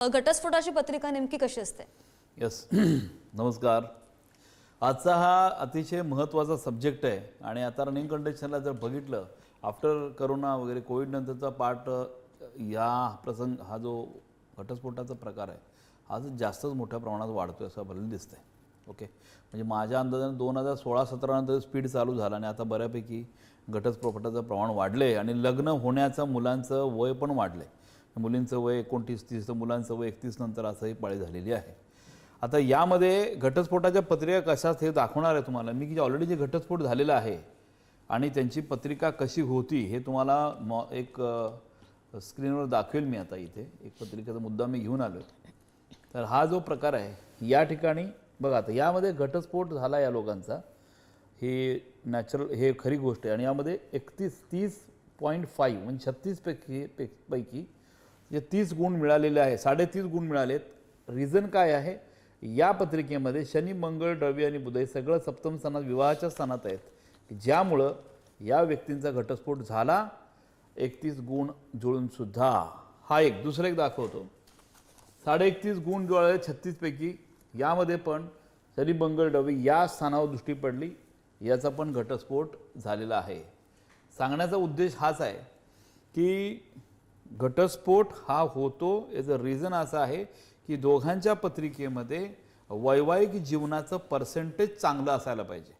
घटस्फोटाची पत्रिका नेमकी कशी असते? यस नमस्कार. आजचा हा अतिशय महत्त्वाचा सब्जेक्ट आहे आणि आता रनिंग कंडिशनला जर बघितलं आफ्टर करोना वगैरे कोविडनंतरचा पार्ट या प्रसंग हा जो घटस्फोटाचा प्रकार आहे हा जो जास्तच मोठ्या प्रमाणात वाढतो आहे असं आपल्याला दिसतंय. ओके म्हणजे माझ्या अंदाजाने दोन हजार सोळा सतरानंतर स्पीड चालू झाला आणि आता बऱ्यापैकी घटस्फोटाचं प्रमाण वाढलं आहे आणि लग्न होण्याचं मुलांचं वय पण वाढलं आहे मुलींचं वय एकोणतीस तीस तर मुलांचं वय एकतीस नंतर असंही पाळी झालेली आहे. आता यामध्ये घटस्फोटाच्या पत्रिका कशा हे दाखवणार आहे तुम्हाला? मी की ऑलरेडी जे घटस्फोट झालेला आहे आणि त्यांची पत्रिका कशी होती हे तुम्हाला म एक स्क्रीनवर दाखवेल मी आता इथे. एक पत्रिकेचा मुद्दा मी घेऊन आलो तर हा जो प्रकार आहे या ठिकाणी बघा आता यामध्ये घटस्फोट झाला या लोकांचा. हे नॅचरल हे खरी गोष्ट आहे. आणि यामध्ये एकतीस तीस पॉईंट फाईव्ह म्हणजे छत्तीस पैकी पैक- पैकी जे तीस गुण मिळालेले आहे साडेतीस गुण मिळालेत रिझन काय आहे? या पत्रिकेमध्ये शनी मंगळ रवी आणि बुध हे सगळं सप्तम स्थानात विवाहाच्या स्थानात आहेत. की ज्यामुळं या व्यक्तींचा घटस्फोट झाला एकतीस गुण जुळूनसुद्धा हा एक. दुसरं एक दाखवतो. साडे एकतीस गुण जुळाले छत्तीसपैकी. यामध्ये पण शनी मंगळ रवी या स्थानावर दृष्टी पडली याचा पण घटस्फोट झालेला आहे. सांगण्याचा उद्देश हाच आहे की घटस्फोट हा होतो याचं रिझन असं आहे की दोघांच्या पत्रिकेमध्ये वैवाहिक जीवनाचं पर्सेंटेज चांगलं असायला पाहिजे.